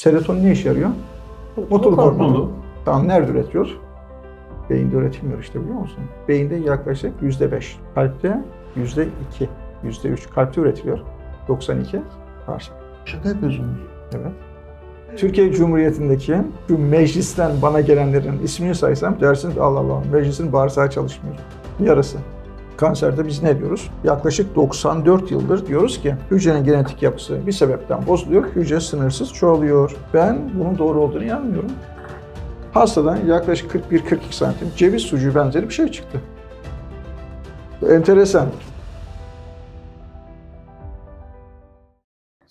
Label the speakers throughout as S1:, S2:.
S1: Serotonin ne işe yarıyor? Mutluluk
S2: hormonu.
S1: Tamam nerede üretiyor? Beyinde üretilmiyor işte biliyor musun? Beyinde yaklaşık yüzde beş. Kalpte yüzde iki, yüzde üç. Kalpte üretiliyor. 92 bağırsak.
S2: Şaka yapıyorsunuz.
S1: Evet. Türkiye Cumhuriyeti'ndeki şu meclisten bana gelenlerin ismini saysam dersiniz Allah Allah meclisin bağırsağı çalışmıyor. Yarısı. Kanserde biz ne diyoruz? Yaklaşık 94 yıldır diyoruz ki hücrenin genetik yapısı bir sebepten bozuluyor, hücre sınırsız çoğalıyor. Ben bunun doğru olduğunu inanmıyorum. Hastadan yaklaşık 41-42 santim ceviz sucuğu benzeri bir şey çıktı. Enteresan.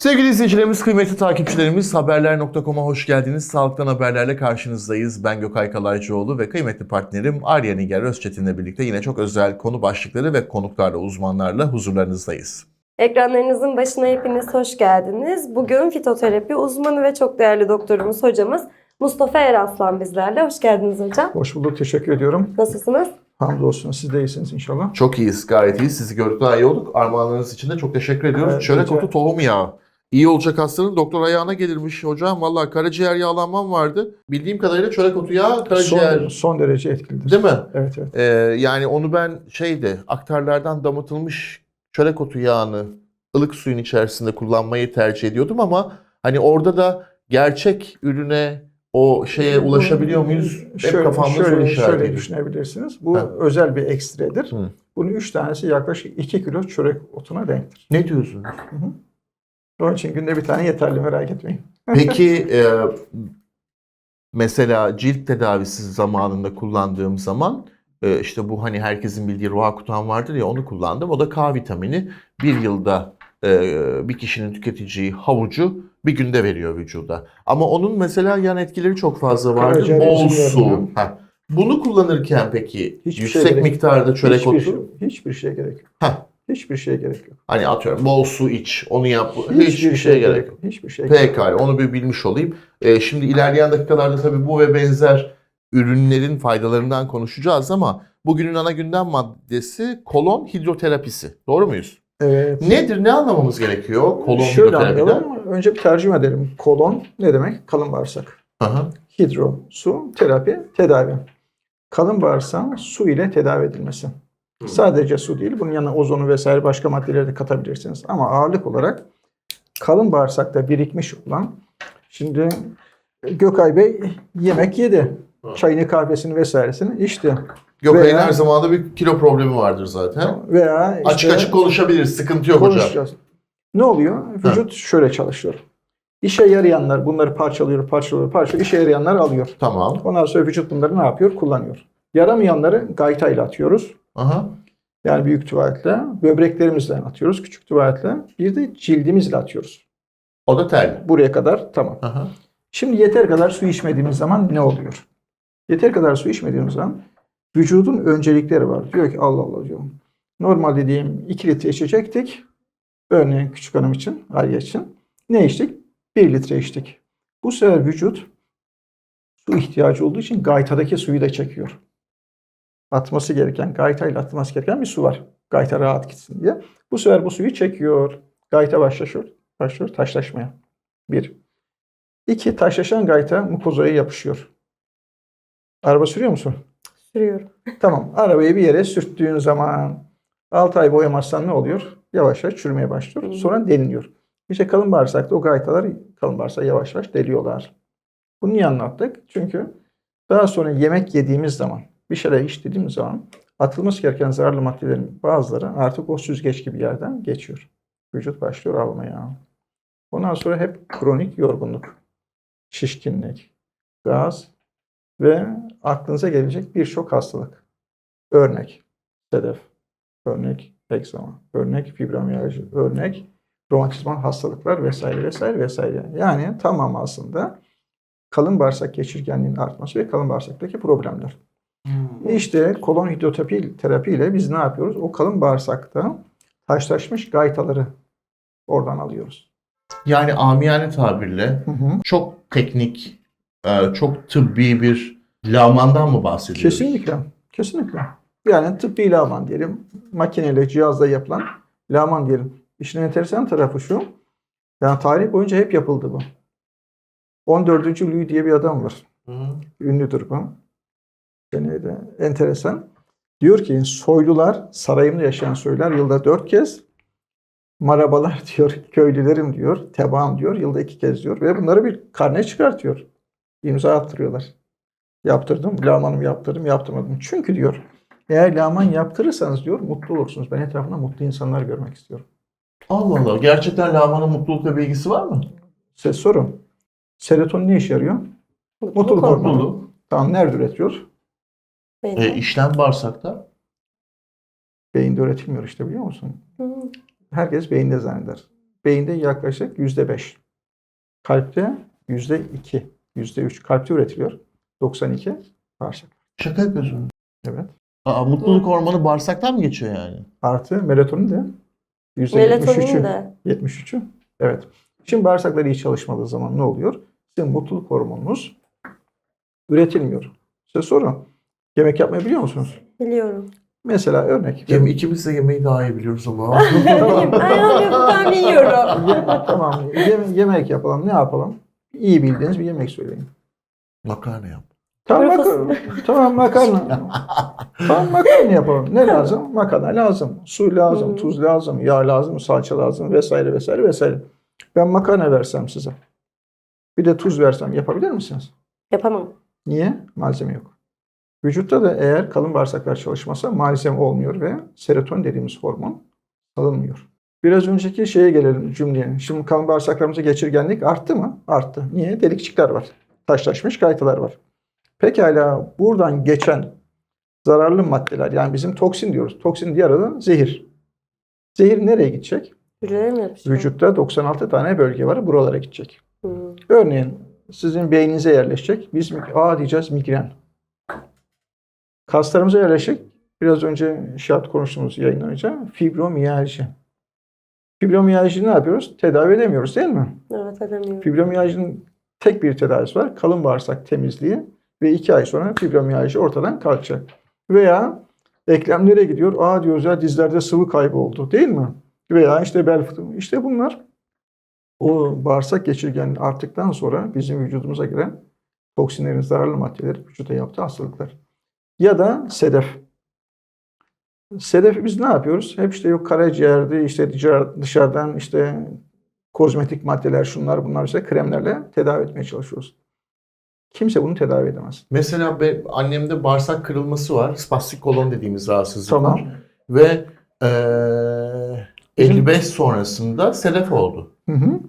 S2: Sevgili izleyicilerimiz, kıymetli takipçilerimiz haberler.com'a hoş geldiniz. Sağlıktan haberlerle karşınızdayız. Ben Gökay Kalaycıoğlu ve kıymetli partnerim Arya Nigar Özçetin'le birlikte yine çok özel konu başlıkları ve konuklarla, uzmanlarla huzurlarınızdayız.
S3: Ekranlarınızın başına hepiniz hoş geldiniz. Bugün fitoterapi uzmanı ve çok değerli doktorumuz hocamız Mustafa Eraslan bizlerle. Hoş geldiniz hocam.
S1: Hoş bulduk, teşekkür ediyorum.
S3: Nasılsınız?
S1: Hamdolsun siz de iyisiniz inşallah.
S2: Çok iyiyiz, gayet iyiyiz. Sizi gördük daha iyi olduk. Armağanlarınız için de çok teşekkür ediyoruz.
S1: Evet,
S2: Çörek otu tohum yağı. İyi olacak hastanın doktor ayağına gelirmiş hocam. Vallahi karaciğer yağlanmam vardı. Bildiğim kadarıyla çörek otu yağı karaciğer...
S1: Son, son derece etkilidir.
S2: Değil mi?
S1: Evet evet.
S2: Ee, yani onu ben şeyde aktarlardan damıtılmış çörek otu yağını ılık suyun içerisinde kullanmayı tercih ediyordum ama hani orada da gerçek ürüne o şeye ulaşabiliyor muyuz? Hep
S1: Şöyle,
S2: kafamda soru
S1: şöyle,
S2: işareti.
S1: şöyle düşünebilirsiniz. Bu
S2: Ha.
S1: özel bir ekstredir.
S2: Hı.
S1: Bunun üç tanesi yaklaşık 2 kilo çörek otuna denktir.
S2: Ne diyorsun?
S1: Onun için günde bir tane yeterli merak etmeyin.
S2: Peki e, mesela cilt tedavisi zamanında kullandığım zaman e, işte bu hani herkesin bildiği Roakutan vardır ya onu kullandım. O da K vitamini bir yılda e, bir kişinin tüketeceği havucu bir günde veriyor vücuda. Ama onun mesela yan etkileri çok fazla vardır. Bol su. Bunu kullanırken peki
S1: Hiçbir
S2: yüksek
S1: gerek-
S2: miktarda çörek
S1: hiçbir,
S2: otu
S1: şey, hiçbir şeye gerek yok.
S2: Heh.
S1: Hiçbir şeye gerek yok.
S2: hani atıyorum bol su iç onu yap hiçbir, şeye gerek yok.
S1: Hiçbir şeye gerek yok.
S2: Pekala onu bir bilmiş olayım. Ee, şimdi ilerleyen dakikalarda tabii bu ve benzer ürünlerin faydalarından konuşacağız ama bugünün ana gündem maddesi kolon hidroterapisi. Doğru muyuz?
S1: Evet.
S2: Nedir? Ne anlamamız gerekiyor kolon
S1: Şöyle anlayalım. Önce bir tercüme edelim. Kolon ne demek? Kalın bağırsak.
S2: Aha.
S1: Hidro, su, terapi, tedavi. Kalın bağırsağın su ile tedavi edilmesi. Sadece su değil, bunun yanına ozonu vesaire başka maddeleri de katabilirsiniz. Ama ağırlık olarak kalın bağırsakta birikmiş olan, şimdi Gökay Bey yemek yedi. Çayını, kahvesini vesairesini içti.
S2: Gökay'ın her zaman da bir kilo problemi vardır zaten.
S1: Veya işte
S2: Açık açık konuşabiliriz. Sıkıntı yok hocam.
S1: Ne oluyor? Vücut şöyle çalışıyor. İşe yarayanlar bunları parçalıyor, parçalıyor, parçalıyor. İşe yarayanlar alıyor.
S2: Tamam.
S1: Ondan sonra vücut bunları ne yapıyor? Kullanıyor. Yaramayanları gaytayla atıyoruz.
S2: Aha.
S1: Yani büyük tuvaletle, böbreklerimizle atıyoruz, küçük tuvaletle. Bir de cildimizle atıyoruz.
S2: O da terli.
S1: Buraya kadar tamam.
S2: Aha.
S1: Şimdi yeter kadar su içmediğimiz zaman ne oluyor? Yeter kadar su içmediğimiz zaman vücudun öncelikleri var. Diyor ki Allah Allah diyor. Normalde diyeyim 2 litre içecektik. Örneğin küçük hanım için, Arya için. Ne içtik? 1 litre içtik. Bu sefer vücut su ihtiyacı olduğu için gaytadaki suyu da çekiyor. Atması gereken, gaytayla atması gereken bir su var. Gayta rahat gitsin diye. Bu sefer bu suyu çekiyor. Gayta başlaşıyor, başlıyor taşlaşmaya. Bir. İki, taşlaşan gayta mukozaya yapışıyor. Araba sürüyor musun?
S3: Sürüyorum.
S1: Tamam. Arabayı bir yere sürttüğün zaman 6 ay boyamazsan ne oluyor? Yavaş yavaş çürümeye başlıyor.
S3: Hı.
S1: Sonra deliniyor. İşte kalın bağırsakta o gaytalar kalın bağırsağı yavaş yavaş deliyorlar. Bunu niye anlattık? Çünkü daha sonra yemek yediğimiz zaman, bir şeyler içtiğimiz zaman atılması gereken zararlı maddelerin bazıları artık o süzgeç gibi yerden geçiyor. Vücut başlıyor almaya. Ondan sonra hep kronik yorgunluk, şişkinlik, gaz ve aklınıza gelecek birçok hastalık. Örnek sedef, örnek egzama, örnek fibromiyalji, örnek romatizmal hastalıklar vesaire vesaire vesaire. Yani tamam aslında kalın bağırsak geçirgenliğinin artması ve kalın bağırsaktaki problemler. İşte kolon hidroterapi terapi ile biz ne yapıyoruz? O kalın bağırsakta taşlaşmış gaytaları oradan alıyoruz.
S2: Yani amiyane tabirle
S1: Hı hı.
S2: çok teknik, e, çok tıbbi bir lamandan mı bahsediyoruz?
S1: Kesinlikle. Kesinlikle. Yani tıbbi laman diyelim. Makineyle, cihazla yapılan laman diyelim. İşin enteresan tarafı şu. Yani tarih boyunca hep yapıldı bu. 14. Louis diye bir adam var.
S2: Hı.
S1: Ünlüdür bu. Seneye de enteresan. Diyor ki soylular, sarayımda yaşayan soylular yılda dört kez marabalar diyor, köylülerim diyor, tebaam diyor, yılda iki kez diyor. Ve bunları bir karne çıkartıyor. İmza attırıyorlar. Yaptırdım, lamanımı yaptırdım, yaptırmadım. Çünkü diyor, eğer laman yaptırırsanız diyor, mutlu olursunuz. Ben etrafımda mutlu insanlar görmek istiyorum.
S2: Allah Allah. Gerçekten lamanın mutlulukla bir ilgisi var mı?
S1: Size sorum. Serotonin ne işe yarıyor? Mutluluk
S3: hormonu.
S1: hormonu.
S2: Mutluluk.
S1: Tamam nerede üretiyor?
S3: Belli.
S2: E, işlem bağırsakta.
S1: Beyinde üretilmiyor işte biliyor musun?
S3: Hı.
S1: herkes beyinde zanneder. Beyinde yaklaşık yüzde beş. Kalpte yüzde iki, yüzde üç. Kalpte üretiliyor. 92 bağırsak.
S2: Şaka yapıyorsun.
S1: Evet.
S2: Aa, mutluluk hormonu bağırsaktan mı geçiyor yani?
S1: Artı melatonin de yüzde
S3: Melatonin
S1: 73'ü.
S3: de.
S1: 73'ü. Evet. Şimdi bağırsaklar iyi çalışmadığı zaman ne oluyor? Sizin mutluluk hormonunuz üretilmiyor. Size soru. Yemek yapmayı biliyor musunuz?
S3: Biliyorum.
S1: Mesela örnek.
S2: Yem, ikimiz de yemeği daha iyi biliyoruz ama.
S3: Ben biliyorum.
S1: Tamam. Yem- yemek yapalım. Ne yapalım? İyi bildiğiniz bir yemek söyleyin.
S2: Makarna yap.
S1: Tamam, makarna. tamam makarna. tamam makarna yapalım. Ne lazım? Makarna lazım. Su lazım, tuz lazım, yağ lazım, salça lazım vesaire vesaire vesaire. Ben makarna versem size. Bir de tuz versem yapabilir misiniz?
S3: Yapamam.
S1: Niye? Malzeme yok. Vücutta da eğer kalın bağırsaklar çalışmasa malzeme olmuyor ve serotonin dediğimiz hormon salınmıyor. Biraz önceki şeye gelelim cümleye. Şimdi kalın bağırsaklarımızda geçirgenlik arttı mı? Arttı. Niye? Delikçikler var. Taşlaşmış kaytalar var. Pekala buradan geçen zararlı maddeler yani bizim toksin diyoruz. Toksin diğer adı zehir. Zehir nereye gidecek?
S3: Mi?
S1: Vücutta 96 tane bölge var. Buralara gidecek.
S3: Hı.
S1: Örneğin sizin beyninize yerleşecek. Biz aa diyeceğiz migren. Kaslarımıza yerleşecek. Biraz önce şart konuştuğumuz yayından önce fibromiyalji. Fibromiyalji ne yapıyoruz? Tedavi edemiyoruz değil mi?
S3: Evet edemiyorum.
S1: Fibromiyajinin tek bir tedavisi var. Kalın bağırsak temizliği ve iki ay sonra fibromiyalji ortadan kalkacak. Veya eklemlere gidiyor. Aa diyoruz ya dizlerde sıvı kaybı oldu değil mi? Veya işte bel fıtığı. İşte bunlar o bağırsak geçirgenliği arttıktan sonra bizim vücudumuza giren toksinlerin zararlı maddeleri vücuda yaptığı hastalıklar. Ya da sedef. Sedefi biz ne yapıyoruz? Hep işte yok karaciğerde işte dışarı- dışarıdan işte kozmetik maddeler şunlar bunlar işte kremlerle tedavi etmeye çalışıyoruz. Kimse bunu tedavi edemez.
S2: Mesela be, annemde bağırsak kırılması var. Spastik kolon dediğimiz rahatsızlık
S1: Tamam.
S2: var. Ve eee 55 sonrasında sedef oldu.
S1: Hı hı.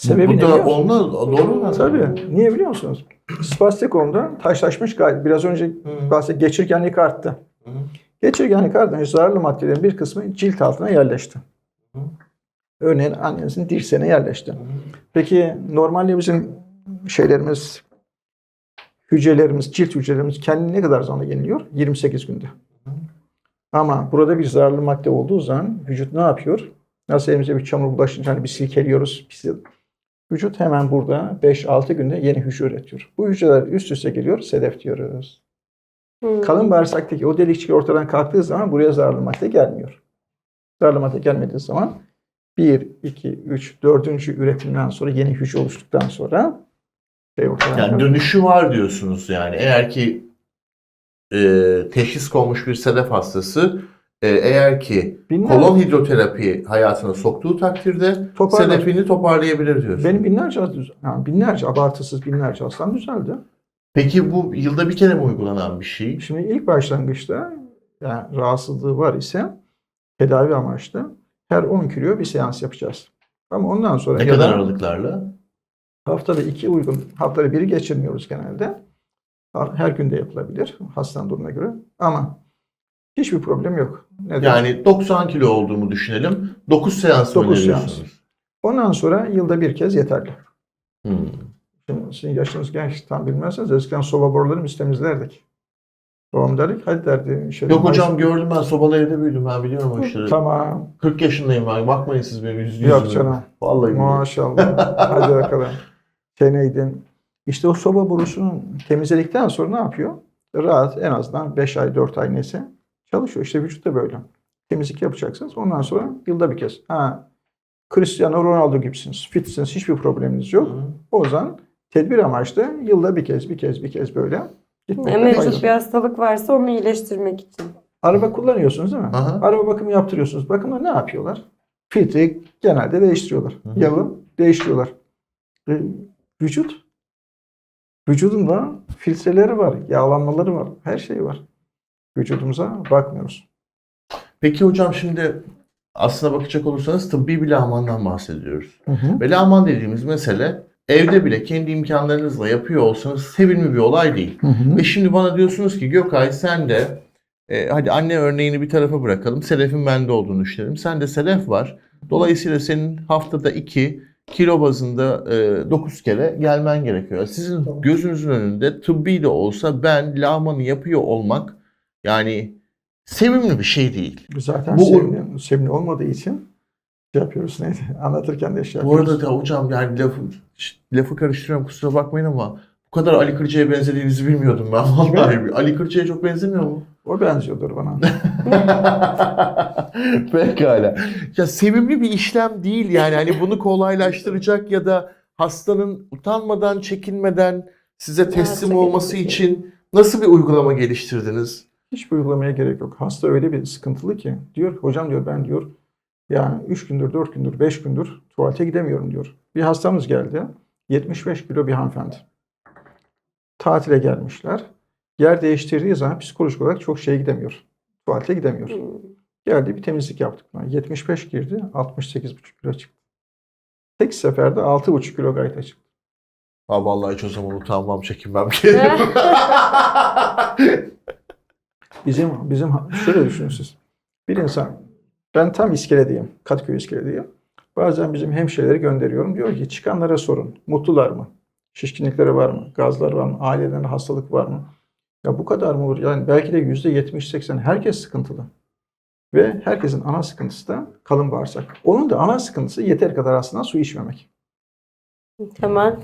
S2: Bu-
S1: Sebebi
S2: bu
S1: ne
S2: da
S1: biliyor musun?
S2: doğru mu?
S1: Tabii. Niye biliyor musunuz? Spastik onda taşlaşmış gayet. Biraz önce
S2: Hı.
S1: bahsettik. Geçirgenlik arttı.
S2: Hı.
S1: Geçirgenlik artınca zararlı maddelerin bir kısmı cilt altına yerleşti.
S2: Hı.
S1: Örneğin annenizin dirseğine yerleşti. Peki normalde bizim şeylerimiz, hücrelerimiz, cilt hücrelerimiz kendini ne kadar zamanda yeniliyor? 28 günde. Ama burada bir zararlı madde olduğu zaman vücut ne yapıyor? Nasıl elimize bir çamur bulaşınca hani bir silkeliyoruz. Pis, vücut hemen burada 5-6 günde yeni hücre üretiyor. Bu hücreler üst üste geliyor, sedef diyoruz.
S3: Hı.
S1: Kalın bağırsaktaki o delikçik ortadan kalktığı zaman buraya zararlı madde gelmiyor. Zararlı madde gelmediği zaman 1, 2, 3, 4. üretimden sonra yeni hücre oluştuktan sonra şey ortadan
S2: Yani
S1: kalkıyor.
S2: dönüşü var diyorsunuz yani. Eğer ki e, teşhis konmuş bir sedef hastası eğer ki
S1: Binler-
S2: kolon hidroterapi hayatına soktuğu takdirde
S1: Toparlar.
S2: sedefini toparlayabilir diyorsunuz.
S1: Benim binlerce, yani binlerce abartısız binlerce hastam düzeldi.
S2: Peki bu yılda bir kere mi uygulanan bir şey?
S1: Şimdi ilk başlangıçta yani rahatsızlığı var ise tedavi amaçlı her 10 kilo bir seans yapacağız. Ama ondan sonra
S2: Ne kadar
S1: da
S2: aralıklarla?
S1: haftada iki uygun, haftada biri geçirmiyoruz genelde. Her günde yapılabilir hastanın durumuna göre. Ama hiçbir problem yok. Neden?
S2: Yani 90 kilo olduğumu düşünelim. 9 seans mı
S1: Dokuz
S2: öneriyorsunuz?
S1: Ondan sonra yılda bir kez yeterli.
S2: Hmm.
S1: Şimdi sizin yaşınız genç tam bilmezseniz eskiden soba borularını biz temizlerdik. Babam derdik hadi derdi. Şey,
S2: Yok hocam gördüm ben sobalı evde büyüdüm ben biliyorum o işleri.
S1: Tamam.
S2: 40 yaşındayım ben bakmayın siz benim yüz yüzüme.
S1: Yok canım.
S2: Vallahi.
S1: Maşallah. Hadi bakalım. Şey neydi? İşte o soba borusunu temizledikten sonra ne yapıyor? Rahat en azından 5 ay 4 ay neyse çalışıyor. İşte vücut da böyle. Temizlik yapacaksınız. Ondan sonra yılda bir kez. Ha, Cristiano Ronaldo gibisiniz. Fitsiniz. Hiçbir probleminiz yok.
S2: Hı.
S1: O zaman Tedbir amaçlı yılda bir kez, bir kez, bir kez böyle
S3: mevcut bir hastalık varsa onu iyileştirmek için.
S1: Araba kullanıyorsunuz değil mi?
S2: Aha.
S1: Araba bakımı yaptırıyorsunuz. Bakımda ne yapıyorlar? Filtreyi genelde değiştiriyorlar.
S2: Hı hı.
S1: Yağı değiştiriyorlar. E, vücut. Vücudun da filtreleri var, yağlanmaları var, her şey var. Vücudumuza bakmıyoruz.
S2: Peki hocam şimdi aslına bakacak olursanız tıbbi bir lağmandan bahsediyoruz.
S1: Hı hı.
S2: Ve lağman dediğimiz mesele evde bile kendi imkanlarınızla yapıyor olsanız sevimli bir olay değil.
S1: Hı hı.
S2: Ve şimdi bana diyorsunuz ki Gökay sen de e, hadi anne örneğini bir tarafa bırakalım. Selefin bende olduğunu düşünelim. Sen de selef var. Dolayısıyla senin haftada 2 kilo bazında 9 kere gelmen gerekiyor. Sizin gözünüzün önünde tıbbi de olsa ben lağmanı yapıyor olmak yani sevimli bir şey değil.
S1: Zaten
S2: Bu-
S1: sevimli, sevimli olmadığı için şey yapıyoruz neydi? Anlatırken de şey
S2: Bu
S1: yapıyoruz.
S2: arada da hocam yani lafı, lafı karıştırıyorum kusura bakmayın ama bu kadar Ali Kırca'ya benzediğinizi bilmiyordum ben vallahi. Ali Kırca'ya çok benzemiyor mu?
S1: O benziyordur bana.
S2: Pekala. Ya sevimli bir işlem değil yani hani bunu kolaylaştıracak ya da hastanın utanmadan, çekinmeden size teslim olması için nasıl bir uygulama geliştirdiniz?
S1: Hiç uygulamaya gerek yok. Hasta öyle bir sıkıntılı ki diyor hocam diyor ben diyor yani 3 gündür, 4 gündür, 5 gündür tuvalete gidemiyorum diyor. Bir hastamız geldi. 75 kilo bir hanımefendi. Tatile gelmişler. Yer değiştirdiği zaman psikolojik olarak çok şeye gidemiyor. Tuvalete gidemiyor.
S3: Hmm.
S1: Geldi bir temizlik yaptık. 75 girdi. 68,5 kilo çıktı. Tek seferde 6,5 kilo gayet çıktı.
S2: Ha vallahi hiç o zaman utanmam, çekinmem.
S1: Bizim bizim şöyle düşünün siz. Bir insan ben tam iskeledeyim. Kadıköy iskeledeyim. Bazen bizim hemşireleri gönderiyorum. Diyor ki çıkanlara sorun. Mutlular mı? Şişkinlikleri var mı? Gazlar var mı? Ailelerinde hastalık var mı? Ya bu kadar mı olur? Yani belki de yüzde 70-80 herkes sıkıntılı. Ve herkesin ana sıkıntısı da kalın bağırsak. Onun da ana sıkıntısı yeter kadar aslında su içmemek.
S3: Temel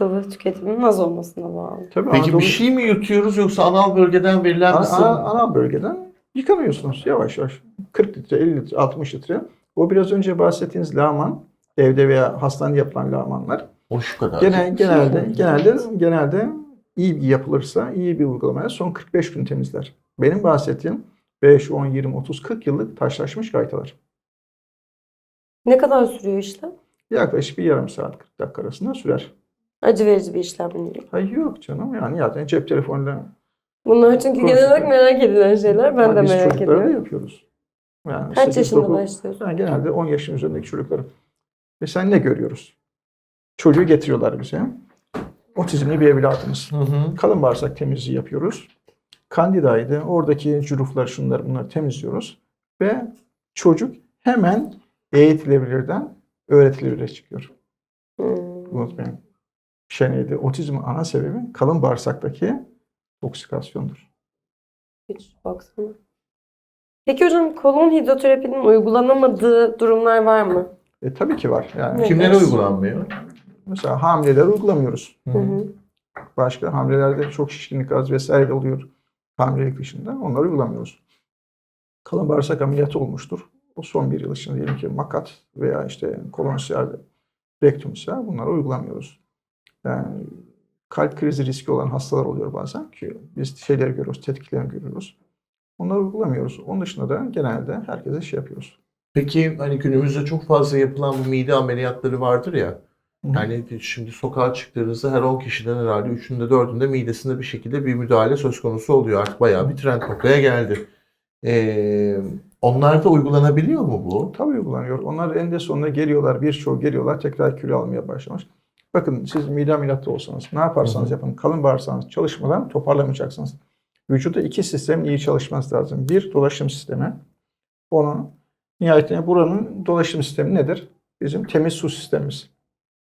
S3: sıvı tüketiminin az olmasına bağlı.
S1: Tabii
S2: Peki
S1: Anadolu-
S2: bir şey mi yutuyoruz yoksa anal bölgeden verilen bir
S1: Ana,
S2: sıvı?
S1: ana, ana bölgeden yıkanıyorsunuz yavaş yavaş. 40 litre, 50 litre, 60 litre. O biraz önce bahsettiğiniz lağman, evde veya hastanede yapılan lağmanlar.
S2: O şu kadar.
S1: Genel, genelde, genelde, genelde iyi yapılırsa, iyi bir uygulamaya son 45 gün temizler. Benim bahsettiğim 5, 10, 20, 30, 40 yıllık taşlaşmış gaytalar.
S3: Ne kadar sürüyor işlem?
S1: Yaklaşık bir yarım saat 40 dakika arasında sürer.
S3: Acı verici bir işlem değil.
S1: Hayır yok canım yani zaten cep telefonuyla
S3: Bunlar çünkü
S1: Konuştuk.
S3: genel olarak merak edilen şeyler. Ben de
S1: biz
S3: merak
S1: çocuklara da
S3: ediyorum.
S1: yapıyoruz. Yani
S3: Kaç
S1: 8,
S3: yaşında
S1: 9,
S3: başlıyorsun?
S1: Yani genelde 10 yaşın üzerindeki çocukları. Ve sen ne görüyoruz? Çocuğu getiriyorlar bize. Otizmli bir evladımız.
S2: Hı hı.
S1: Kalın bağırsak temizliği yapıyoruz. Kandidaydı. Oradaki cüruflar şunları bunları temizliyoruz. Ve çocuk hemen eğitilebilirden öğretilebilir çıkıyor.
S3: Hmm.
S1: Unutmayın. Şey neydi? Otizmin ana sebebi kalın bağırsaktaki toksikasyondur.
S3: Hiç baksana. Peki hocam kolon hidroterapinin uygulanamadığı durumlar var mı?
S1: E, tabii ki var. Yani
S3: Ne?
S2: Kimlere uygulanmıyor?
S1: mesela hamileler uygulamıyoruz.
S3: Hı hı.
S1: Başka hamilelerde çok şişkinlik gaz vesaire oluyor hamilelik dışında. Onları uygulamıyoruz. Kalın bağırsak ameliyatı olmuştur. O son bir yıl içinde diyelim ki makat veya işte kolonsiyel ve rektumsiyel bunları uygulamıyoruz. Yani kalp krizi riski olan hastalar oluyor bazen ki biz şeyleri görüyoruz, tetkiklerini görüyoruz. Onları uygulamıyoruz. Onun dışında da genelde herkese şey yapıyoruz.
S2: Peki hani günümüzde çok fazla yapılan bu mide ameliyatları vardır ya. Yani şimdi sokağa çıktığınızda her 10 kişiden herhalde 3'ünde 4'ünde midesinde bir şekilde bir müdahale söz konusu oluyor. Artık bayağı bir trend noktaya geldi. Ee, onlarda uygulanabiliyor mu bu?
S1: Tabii uygulanıyor. Onlar eninde sonunda geliyorlar, birçoğu geliyorlar tekrar kilo almaya başlamış. Bakın siz mide ameliyatı olsanız ne yaparsanız yapın kalın bağırsağınız çalışmadan toparlamayacaksınız. Vücutta iki sistem iyi çalışması lazım. Bir dolaşım sistemi. Onun nihayetinde buranın dolaşım sistemi nedir? Bizim temiz su sistemimiz.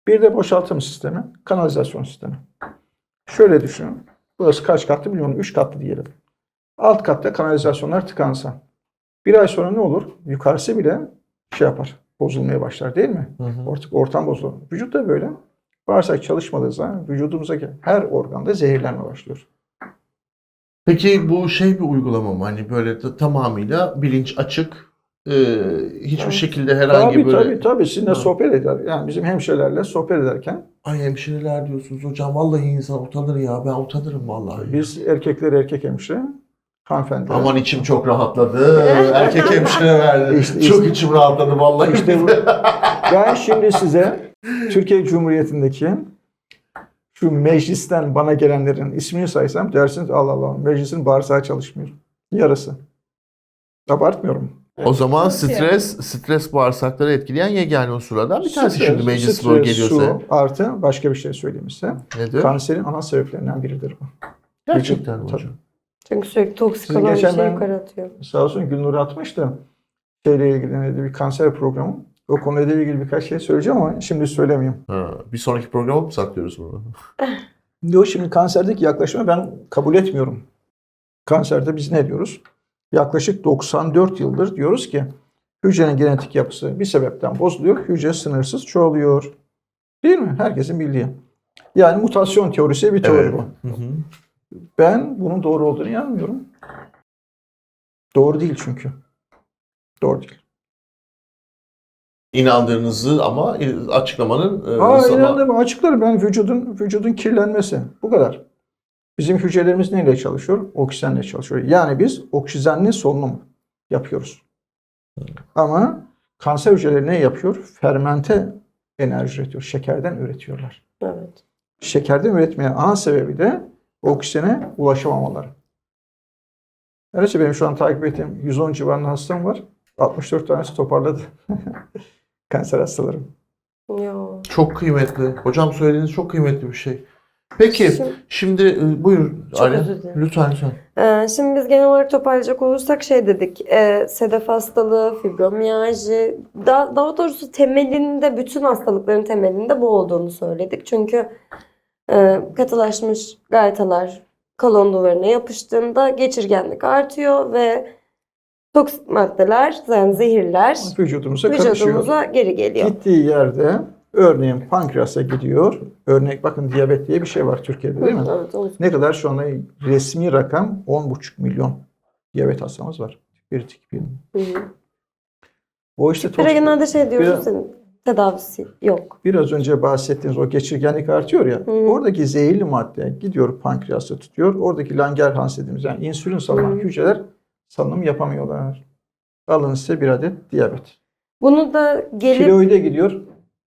S1: Bir de boşaltım sistemi, kanalizasyon sistemi. Şöyle düşünün. Burası kaç katlı bilmiyorum. Üç katlı diyelim. Alt katta kanalizasyonlar tıkansa. Bir ay sonra ne olur? Yukarısı bile şey yapar. Bozulmaya başlar değil mi?
S2: Hı hı.
S1: Artık ortam bozulur. Vücut da böyle. Bağırsak çalışmadığı zaman vücudumuzdaki her organda zehirlenme başlıyor.
S2: Peki bu şey bir uygulama mı? Hani böyle t- tamamıyla bilinç açık e, hiçbir şekilde herhangi
S1: Tabii
S2: böyle
S1: tabii tabii sizinle
S2: Ha.
S1: sohbet eder. Yani bizim hemşirelerle sohbet ederken
S2: ay hemşireler diyorsunuz hocam vallahi insan utanır ya ben utanırım vallahi.
S1: biz erkekler erkek hemşire, hanımefendiler.
S2: Aman içim çok rahatladı. Erkek hemşire verdi.
S1: İşte-
S2: çok
S1: işte-
S2: içim rahatladı vallahi.
S1: İşte bu. Ben şimdi size Türkiye Cumhuriyeti'ndeki şu meclisten bana gelenlerin ismini saysam dersiniz Allah Allah meclisin bağırsağı çalışmıyor. Yarısı. Abartmıyorum.
S2: O zaman stres stres bağırsakları etkileyen yegane unsurlardan bir tanesi
S1: Stres,
S2: şimdi meclis
S1: stres,
S2: böyle geliyorsa.
S1: Su artı başka bir şey söyleyeyim size.
S2: Nedir?
S1: Kanserin ana sebeplerinden biridir bu.
S2: Gerçekten mi
S1: Tabii.
S2: hocam.
S3: Çünkü sürekli toksik
S1: Sizin
S3: olan bir
S1: geçen
S3: şey
S1: ben-
S3: yukarı atıyor.
S1: Sağ olsun Gülnur atmıştı. Şeyle ilgili neydi, bir kanser programı. O konuyla ilgili birkaç şey söyleyeceğim ama şimdi söylemeyeyim.
S2: Ha, bir sonraki programa mı saklıyoruz bunu?
S1: Diyor şimdi kanserdeki yaklaşımı ben kabul etmiyorum. Kanserde biz ne diyoruz? Yaklaşık 94 yıldır diyoruz ki hücrenin genetik yapısı bir sebepten bozuluyor. Hücre sınırsız çoğalıyor. Değil mi? Herkesin bildiği. Yani mutasyon teorisi bir teori
S2: Evet.
S1: bu.
S2: Hı hı.
S1: Ben bunun doğru olduğunu inanmıyorum. Doğru değil çünkü. Doğru değil.
S2: İnandığınızı ama açıklamanın e,
S1: Aa
S2: zaman-
S1: inandım açıklarım ben vücudun vücudun kirlenmesi. Bu kadar. Bizim hücrelerimiz neyle çalışıyor? Oksijenle çalışıyor. Yani biz oksijenli solunum yapıyoruz. Ama kanser hücreleri ne yapıyor? Fermente enerji üretiyor. Şekerden üretiyorlar.
S3: Evet.
S1: Şekerden üretmeye ana sebebi de oksijene ulaşamamaları. Öyleyse benim şu an takip ettiğim 110 civarında hastam var. 64 tanesi toparladı. Kanser hastalarım.
S3: Yo.
S2: Çok kıymetli. Hocam söylediğiniz çok kıymetli bir şey. Peki
S3: Şimdi-
S2: şimdi e, buyur.
S3: Dilerim.
S2: Lütfen lütfen.
S3: Ee, şimdi biz genel olarak toparlayacak olursak şey dedik. E, sedef hastalığı, fibromiyalji, daha, daha doğrusu temelinde, bütün hastalıkların temelinde bu olduğunu söyledik. Çünkü e, katılaşmış gaytalar kolon duvarına yapıştığında geçirgenlik artıyor ve toksik maddeler, yani zehirler
S1: Vücudumuza karışıyor.
S3: vücudumuza geri geliyor.
S1: Gittiği yerde örneğin pankreasa gidiyor. Örnek bakın diyabet diye bir şey var Türkiye'de değil mi?
S3: Evet, onu
S1: Ne kadar şu anda resmi rakam 10,5 milyon diyabet hastamız var. Bir tip bir. O işte toksik-
S3: genelde şey diyoruz
S1: Biraz-
S3: senin tedavisi yok.
S1: biraz önce bahsettiğiniz o geçirgenlik artıyor ya.
S3: Hı.
S1: Oradaki zehirli madde gidiyor pankreası tutuyor. Oradaki Langerhans dediğimiz yani insülin salınan hücreler salınım yapamıyorlar. Alın size bir adet diyabet.
S3: Bunu da gelip
S1: Tiroide gidiyor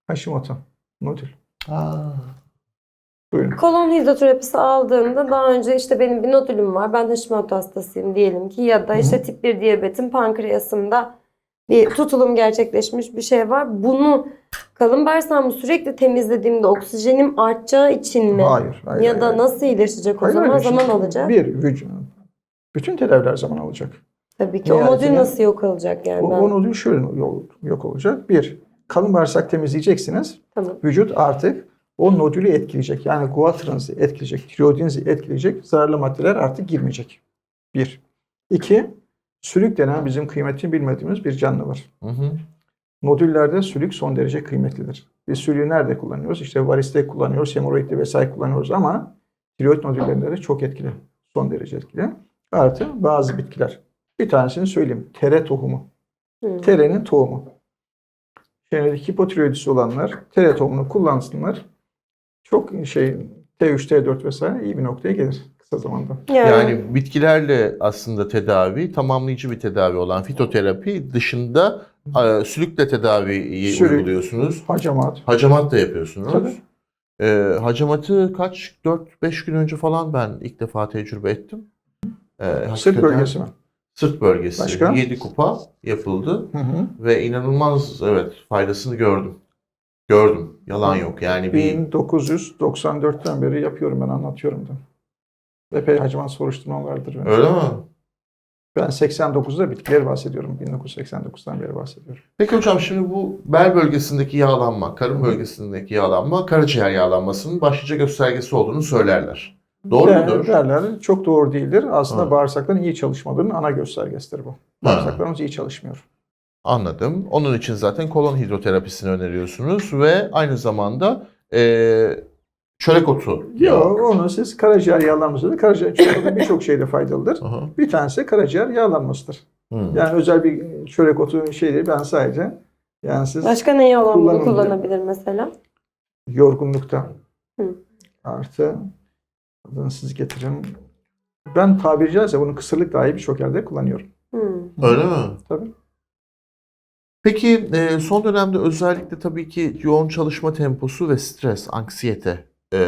S1: Hashimoto. Nodül. Buyurun.
S3: kolon hidroterapisi aldığında daha önce işte benim bir nodülüm var. Ben Hashimoto hastasıyım diyelim ki ya da işte tip 1 diyabetim pankreasımda bir tutulum gerçekleşmiş bir şey var. Bunu kalın bağırsağımı sürekli temizlediğimde oksijenim artacağı için mi?
S1: Hayır. hayır
S3: ya
S1: hayır,
S3: da
S1: hayır.
S3: nasıl iyileşecek o
S1: Hayır,
S3: zaman?
S1: hayır.
S3: Zaman
S1: Şimdi
S3: alacak.
S1: Bir, vücut. Bütün tedaviler zaman alacak.
S3: Tabii ki. O
S1: Nihayetinde-
S3: nodül nasıl yok olacak yani?
S1: O,
S3: Ben...
S1: o nodül şöyle yok, yok olacak. Bir, kalın bağırsak temizleyeceksiniz.
S3: Tamam.
S1: Vücut artık o nodülü etkileyecek. Yani guatrınızı etkileyecek, tiroidinizi etkileyecek zararlı maddeler artık girmeyecek. Bir. İki, sülük denen bizim kıymetini bilmediğimiz bir canlı var.
S2: Hı hı.
S1: Nodüllerde sülük son derece kıymetlidir. Biz sülüğü nerede kullanıyoruz? İşte variste kullanıyoruz, hemoroidde vesaire kullanıyoruz ama tiroid nodüllerinde de çok etkili. Son derece etkili. Artı bazı bitkiler. Bir tanesini söyleyeyim. Tere tohumu.
S3: Hı.
S1: Terenin tohumu. Şimdi hipotiroidisi olanlar tere tohumunu kullansınlar. Çok şey T3, T4 vesaire iyi bir noktaya gelir kısa zamanda.
S2: Yani bitkilerle aslında tedavi, tamamlayıcı bir tedavi olan fitoterapi dışında e, sülükle tedaviyi
S1: Sülük.
S2: uyguluyorsunuz.
S1: Hacamat.
S2: Hacamat da yapıyorsunuz.
S1: Tabii.
S2: E, hacamatı kaç? 4-5 gün önce falan ben ilk defa tecrübe ettim. E,
S1: Sırt bölgesi mi?
S2: Sırt bölgesi.
S1: Başka?
S2: 7 kupa yapıldı
S1: Hı hı.
S2: ve inanılmaz evet faydasını gördüm. Gördüm. Yalan yok. Yani bir
S1: 1994'ten beri yapıyorum ben anlatıyorum da. Epey hacamat soruşturmam vardır. Benim.
S2: öyle mi?
S1: Ben 89'da bitkileri bahsediyorum. 1989'dan beri bahsediyorum.
S2: Peki hocam şimdi bu bel bölgesindeki yağlanma, karın bölgesindeki yağlanma, karaciğer yağlanmasının başlıca göstergesi olduğunu söylerler. Doğru
S1: Der-
S2: mudur?
S1: Derler. Çok doğru değildir. Aslında
S2: Ha.
S1: bağırsakların iyi çalışmadığının ana göstergesidir bu. Bağırsaklarımız iyi çalışmıyor.
S2: Anladım. Onun için zaten kolon hidroterapisini öneriyorsunuz ve aynı zamanda eee çörek otu.
S1: Yok onu siz karaciğer yağlanması da karaciğer çorbanın birçok şeyde faydalıdır.
S2: Aha.
S1: Bir tanesi karaciğer yağlanmasıdır.
S2: Hmm.
S1: Yani özel bir çörek otu şeyleri ben sadece yani siz
S3: Başka
S1: Kullanın diyor.
S3: kullanabilir mesela?
S1: yorgunlukta
S3: Hı.
S1: artı adını siz getirin. Ben tabiri caizse bunu kısırlık dahi birçok yerde kullanıyorum.
S3: Hmm.
S2: Öyle mi?
S1: Tabii.
S2: Peki e, son dönemde özellikle tabii ki yoğun çalışma temposu ve stres, anksiyete e,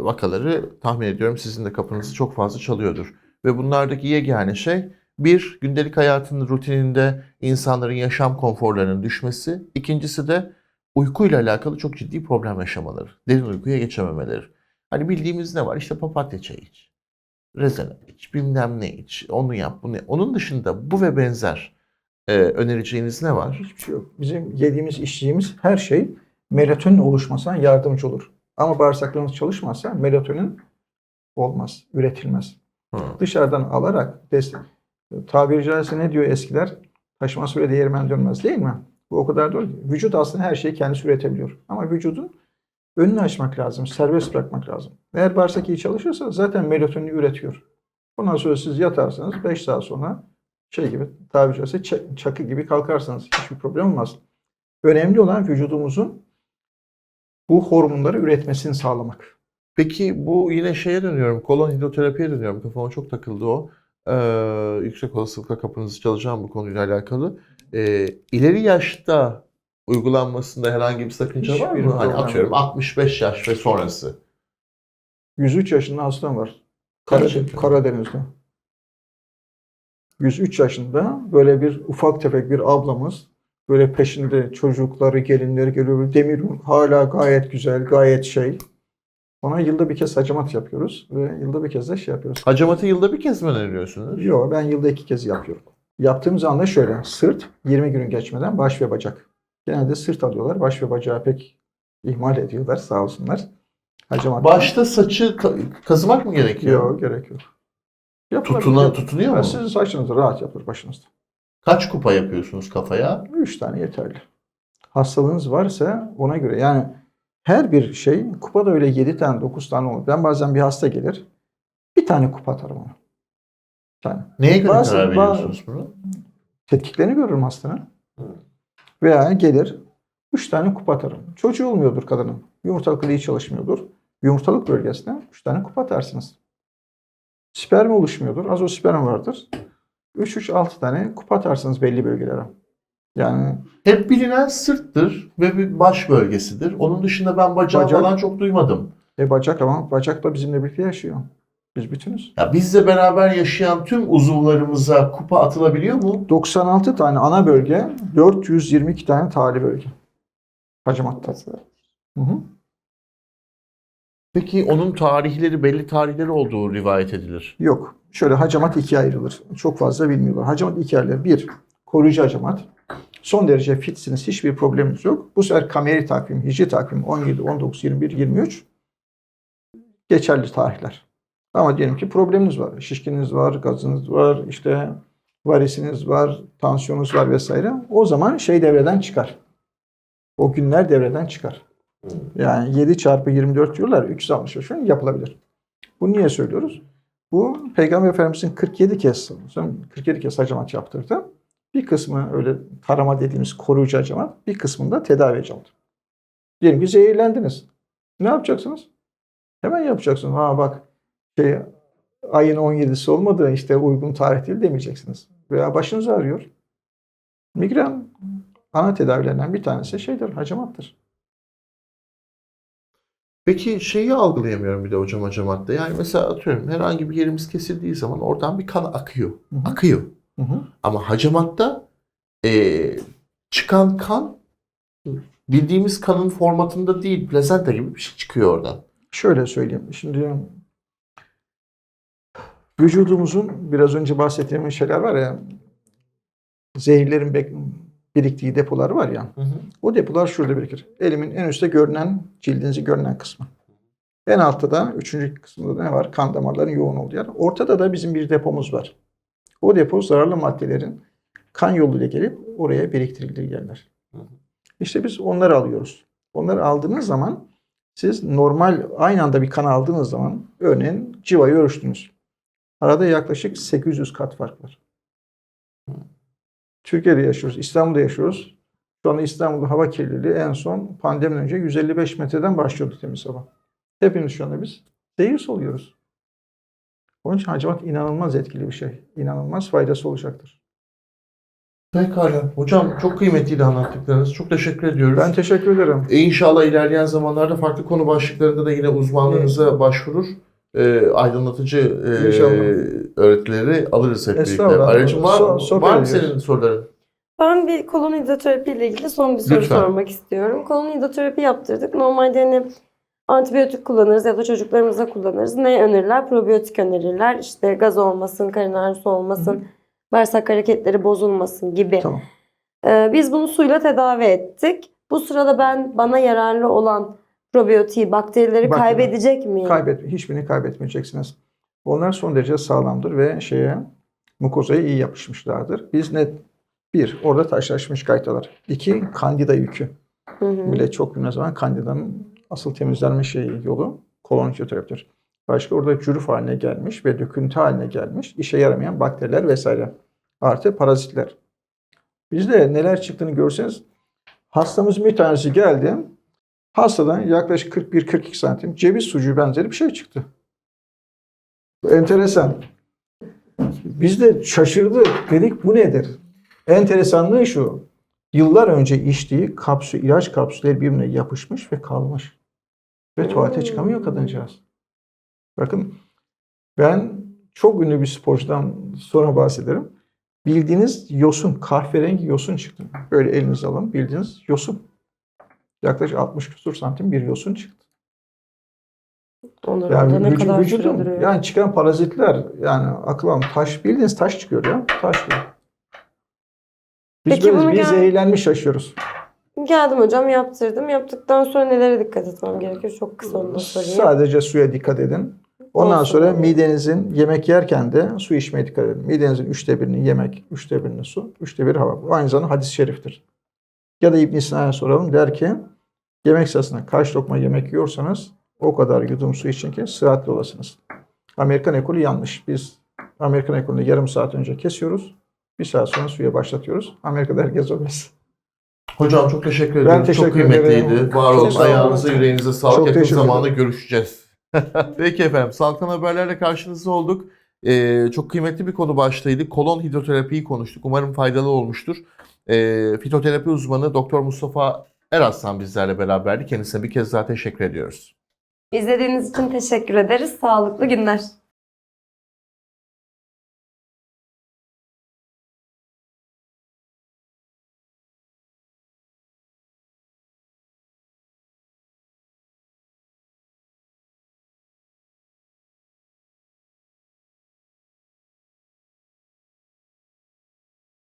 S2: vakaları tahmin ediyorum sizin de kapınızı çok fazla çalıyordur. Ve bunlardaki yegane şey bir gündelik hayatının rutininde insanların yaşam konforlarının düşmesi. İkincisi de uykuyla alakalı çok ciddi problem yaşamaları. Derin uykuya geçememeleri. Hani bildiğimiz ne var? İşte papatya çayı iç. Rezene iç, bilmem ne iç, onu yap, bunu yap. Onun dışında bu ve benzer e, önereceğiniz ne var?
S1: Hiçbir şey yok. Bizim yediğimiz, içtiğimiz her şey melatonin oluşmasına yardımcı olur. Ama bağırsaklarımız çalışmazsa melatonin olmaz, üretilmez.
S2: Hı.
S1: Dışarıdan alarak destek. Tabiri caizse ne diyor eskiler? Taşıma sürede değirmen dönmez değil mi? Bu o kadar doğru. ki. Vücut aslında her şeyi kendisi üretebiliyor. Ama vücudu önünü açmak lazım, serbest bırakmak lazım. Eğer bağırsak iyi çalışırsa zaten melatonini üretiyor. Ondan sonra siz yatarsanız 5 saat sonra şey gibi tabiri caizse çakı gibi kalkarsınız. Hiçbir problem olmaz. Önemli olan vücudumuzun bu hormonları üretmesini sağlamak.
S2: Peki bu yine şeye dönüyorum, kolon hidroterapiye dönüyorum. Kafama çok takıldı o. Ee, yüksek olasılıkla kapınızı çalacağım bu konuyla alakalı. Ee, ileri yaşta uygulanmasında herhangi bir sakınca var
S1: Hiçbir
S2: mı? Hani
S1: problem
S2: atıyorum
S1: yok.
S2: 65 yaş ve sonrası.
S1: 103 yaşında hastam var. Karadeniz, Karadeniz'de. 103 yaşında böyle bir ufak tefek bir ablamız böyle peşinde çocukları, gelinleri geliyor. Böyle Demir hala gayet güzel, gayet şey. Ona yılda bir kez hacamat yapıyoruz ve yılda bir kez de şey yapıyoruz.
S2: Hacamatı yılda bir kez mi öneriyorsunuz?
S1: Yok ben yılda iki kez yapıyorum. Yaptığımız anda şöyle sırt 20 gün geçmeden baş ve bacak. Genelde sırt alıyorlar. Baş ve bacağı pek ihmal ediyorlar sağ olsunlar. Hacamat.
S2: Başta saçı ka- kazımak mı gerekiyor?
S1: Yok gerek yok. Yapılabilir.
S2: Tutuna, tutunuyor mu?
S1: Sizin saçınız rahat yapılır başınızda.
S2: Kaç kupa yapıyorsunuz kafaya?
S1: Üç tane yeterli. Hastalığınız varsa ona göre yani her bir şey kupada öyle yedi tane dokuz tane olur. Ben bazen bir hasta gelir bir tane kupa atarım ona. Bir tane.
S2: Neye göre
S1: Bazı-
S2: karar
S1: bazı-
S2: veriyorsunuz bunu?
S1: Tetkiklerini görürüm hastanın. Veya gelir üç tane kupa atarım. Çocuğu olmuyordur kadının. Yumurtalık iyi çalışmıyordur. Yumurtalık bölgesine üç tane kupa atarsınız. Sperm oluşmuyordur. Azosperm vardır. 3-3-6 tane kupa atarsınız belli bölgelere. Yani
S2: Hep bilinen sırttır ve bir baş bölgesidir. Onun dışında ben bacağı
S1: Bacak.
S2: falan çok duymadım.
S1: E bacak ama bacak da bizimle birlikte yaşıyor. Biz bütünüz.
S2: Ya bizle beraber yaşayan tüm uzuvlarımıza kupa atılabiliyor mu?
S1: 96 tane ana bölge, 422 tane tali bölge. Hacamatta. Hı hı.
S2: Peki onun tarihleri belli tarihleri olduğu rivayet edilir.
S1: Yok. Şöyle hacamat ikiye ayrılır. Çok fazla bilmiyorlar. Hacamat ikiye ayrılır. Bir, koruyucu hacamat. Son derece fitsiniz. Hiçbir probleminiz yok. Bu sefer kameri takvim, hicri takvim 17, 19, 21, 23 geçerli tarihler. Ama diyelim ki probleminiz var. Şişkininiz var, gazınız var, işte varisiniz var, tansiyonunuz var vesaire. O zaman şey devreden çıkar. O günler devreden çıkar. Yani 7 çarpı 24 diyorlar 365 gün yapılabilir. Bu niye söylüyoruz? Bu Peygamber Efendimizin 47 kez, 47 kez hacamat yaptırdı. Bir kısmı öyle tarama dediğimiz koruyucu hacamat, bir kısmında tedavi hacamat. Diyelim ki zehirlendiniz. Ne yapacaksınız? Hemen yapacaksınız. Ha bak şey, ayın 17'si olmadı işte uygun tarih değil demeyeceksiniz. Veya başınız ağrıyor. Migren ana tedavilerinden bir tanesi şeydir, hacamattır.
S2: Peki şeyi algılayamıyorum bir de hocam hacamatta. Yani mesela atıyorum herhangi bir yerimiz kesildiği zaman oradan bir kan akıyor.
S1: Hı hı.
S2: Akıyor.
S1: Hı hı.
S2: Ama hacamatta eee, çıkan kan bildiğimiz kanın formatında değil, plasenta gibi bir şey çıkıyor oradan.
S1: Şöyle söyleyeyim. Şimdi vücudumuzun biraz önce bahsettiğim şeyler var ya zehirlerin biriktiği depolar var ya. O depolar şurada birikir. Elimin en üstte görünen, cildinizi görünen kısmı. En altta da üçüncü kısmında ne var? Kan damarların yoğun olduğu yer. Ortada da bizim bir depomuz var. O depo zararlı maddelerin kan yoluyla gelip oraya biriktirildiği yerler.
S2: Hı hı.
S1: İşte biz onları alıyoruz. Onları aldığınız zaman siz normal aynı anda bir kan aldığınız zaman örneğin civayı ölçtünüz. Arada yaklaşık 800 kat fark var. Türkiye'de yaşıyoruz, İstanbul'da yaşıyoruz. Şu anda İstanbul'da hava kirliliği en son pandemiden önce 155 metreden başlıyordu temiz hava. Hepimiz şu anda biz zehir soluyoruz. Onun için hacamat inanılmaz etkili bir şey. İnanılmaz faydası olacaktır.
S2: Pekala. Hocam çok kıymetliydi anlattıklarınız. Çok teşekkür ediyoruz.
S1: Ben teşekkür ederim.
S2: E, İnşallah ilerleyen zamanlarda farklı konu başlıklarında da yine uzmanlığınıza başvurur. E, aydınlatıcı e,
S1: İnşallah.
S2: öğretileri alırız hep birlikte.
S1: Estağfurullah.
S2: Ayrıca var,
S1: So- sohbet
S2: var mı senin soruların?
S3: Ben bir kolon hidroterapi ile ilgili son bir soru
S2: Lütfen.
S3: sormak istiyorum. Kolon hidroterapi yaptırdık. Normalde hani antibiyotik kullanırız ya da çocuklarımıza kullanırız. Ne önerirler? Probiyotik önerirler. İşte gaz olmasın, karın ağrısı olmasın, bağırsak hareketleri bozulmasın gibi.
S1: Tamam.
S3: Ee, biz bunu suyla tedavi ettik. Bu sırada ben bana yararlı olan probiyotiği, bakterileri
S1: Bakteri.
S3: kaybedecek miyim?
S1: Kaybet, hiçbirini kaybetmeyeceksiniz. Onlar son derece sağlamdır ve şeye mukozaya iyi yapışmışlardır. Biz ne bir orada taşlaşmış gaytalar. İki kandida yükü.
S3: Hı hı.
S1: Bile çok bilmez zaman kandidanın asıl temizlenme şeyi yolu kolonitoterapidir. Başka orada cürüf haline gelmiş ve döküntü haline gelmiş işe yaramayan bakteriler vesaire. Artı parazitler. Bizde neler çıktığını görseniz hastamızın bir tanesi geldi. Hastadan yaklaşık 41-42 santim ceviz sucuğu benzeri bir şey çıktı. Enteresan. Biz de şaşırdık. Dedik bu nedir? Enteresanlığı şu. Yıllar önce içtiği kapsül, ilaç kapsülleri birbirine yapışmış ve kalmış. Ve tuvalete çıkamıyor kadıncağız. Bakın ben çok ünlü bir sporcudan sonra bahsederim. Bildiğiniz yosun, kahverengi yosun çıktı. Böyle elinize alın. Bildiğiniz yosun. Yaklaşık 60 küsur santim bir yosun çıktı.
S3: Onlar
S1: Yani
S3: ne kadar duruyor?
S1: yani çıkan parazitler yani almıyor. taş bildiğiniz taş çıkıyor ya. Taş gibi. Biz
S3: Peki
S1: böyle
S3: bunu gel-
S1: zehirlenmiş yaşıyoruz.
S3: Geldim hocam yaptırdım. Yaptıktan sonra nelere dikkat etmem gerekiyor? Çok kısa onu da sorayım.
S1: Sadece suya dikkat edin. Ondan
S3: Olsun.
S1: sonra midenizin yemek yerken de su içmeye dikkat edin. Midenizin üçte birini yemek, üçte birini su, üçte biri hava. Bu aynı zamanda hadis-i şeriftir. Ya da İbn Sina'ya soralım der ki yemek sırasında kaç lokma yemek yiyorsanız o kadar yudum su için ki sıhhatli olasınız. Amerikan ekolü yanlış. Biz Amerikan ekolünde yarım saat önce kesiyoruz. Bir saat sonra suya başlatıyoruz. Amerika'da herkes obez.
S2: Hocam çok teşekkür
S1: Ben
S2: ederim. çok
S1: teşekkür
S2: kıymetliydi.
S1: ederim.
S2: Var olun.
S1: Çok.
S2: Ayağınıza, yüreğinize sağlık.
S1: Çok
S2: Yakın zamanda görüşeceğiz. Peki efendim. Sağlıktan haberlerle karşınızda olduk. Ee, çok kıymetli bir konu başlığıydı. Kolon hidroterapiyi konuştuk. Umarım faydalı olmuştur. Ee, fitoterapi uzmanı Doktor Mustafa Eraslan bizlerle beraberdi. Kendisine bir kez daha teşekkür ediyoruz.
S3: İzlediğiniz için teşekkür ederiz. Sağlıklı günler.